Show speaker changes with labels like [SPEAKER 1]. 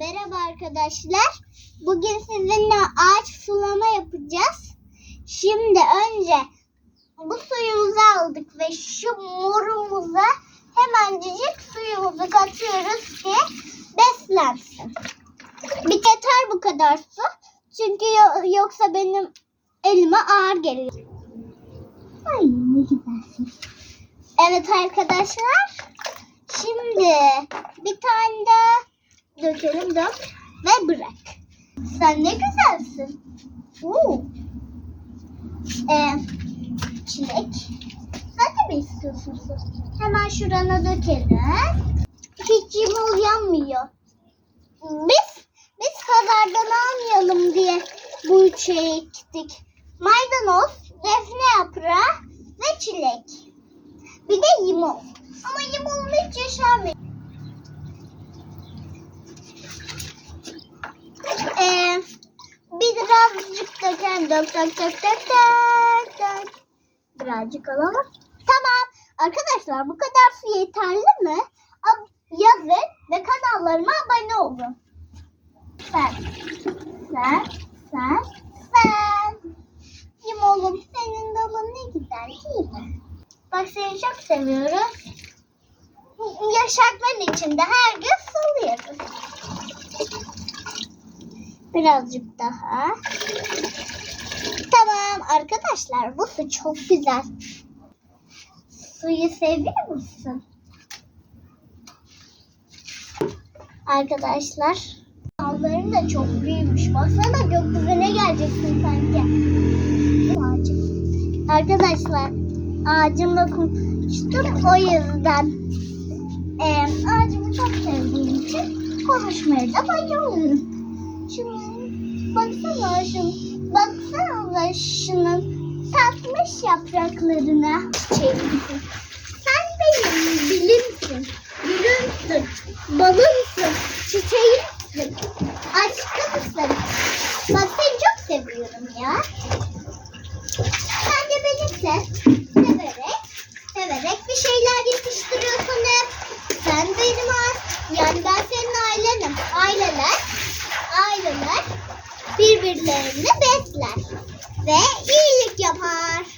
[SPEAKER 1] Merhaba arkadaşlar. Bugün sizinle ağaç sulama yapacağız. Şimdi önce bu suyumuzu aldık ve şu morumuza hemencik suyumuzu katıyoruz ki beslensin. Bir yeter bu kadar su. Çünkü yo- yoksa benim elime ağır geliyor. Ay ne güzelsin. Evet arkadaşlar. Şimdi bir tane daha dökelim dök ve bırak. Sen ne güzelsin. Oo. Ee, çilek. Sen de mi istiyorsun su? Hemen şurana dökelim. Hiç yumul yanmıyor. Biz biz pazardan almayalım diye bu şeyi ektik. Maydanoz, defne yaprağı ve çilek. Bir de limon. Ama limonla hiç yaşamıyor. Ee, birazcık döken dök dök dök dök dök dök. Birazcık alalım. Tamam. Arkadaşlar bu kadar su yeterli mi? Yazın ve kanallarıma abone olun. Sen, sen, sen, sen. Kim oğlum senin dalın ne güzel değil mi? Bak seni çok seviyorum. Yaşakların içinde her gün suluyoruz. Birazcık daha. Tamam arkadaşlar bu su çok güzel. Suyu seviyor musun? Arkadaşlar dalların da çok büyümüş. Baksana gökyüzüne geleceksin sanki. Ağacım. Arkadaşlar ağacımla konuştum o yüzden. Ee, ağacımı çok sevdiğim için konuşmaya da bayılıyorum. Şimdi baksana şun, baksana şunun tatmış yapraklarına çiçeğimizi. Sen benim bilimsin, gülümsün, balımsın, çiçeğimsin, aşkımsın. Bak seni çok seviyorum ya. Sen de beni sev, severek, severek bir şeyler yetiştiriyorsun hep. Sen benim yani ben senin ailenim. Aileler birbirlerini besler ve iyilik yapar.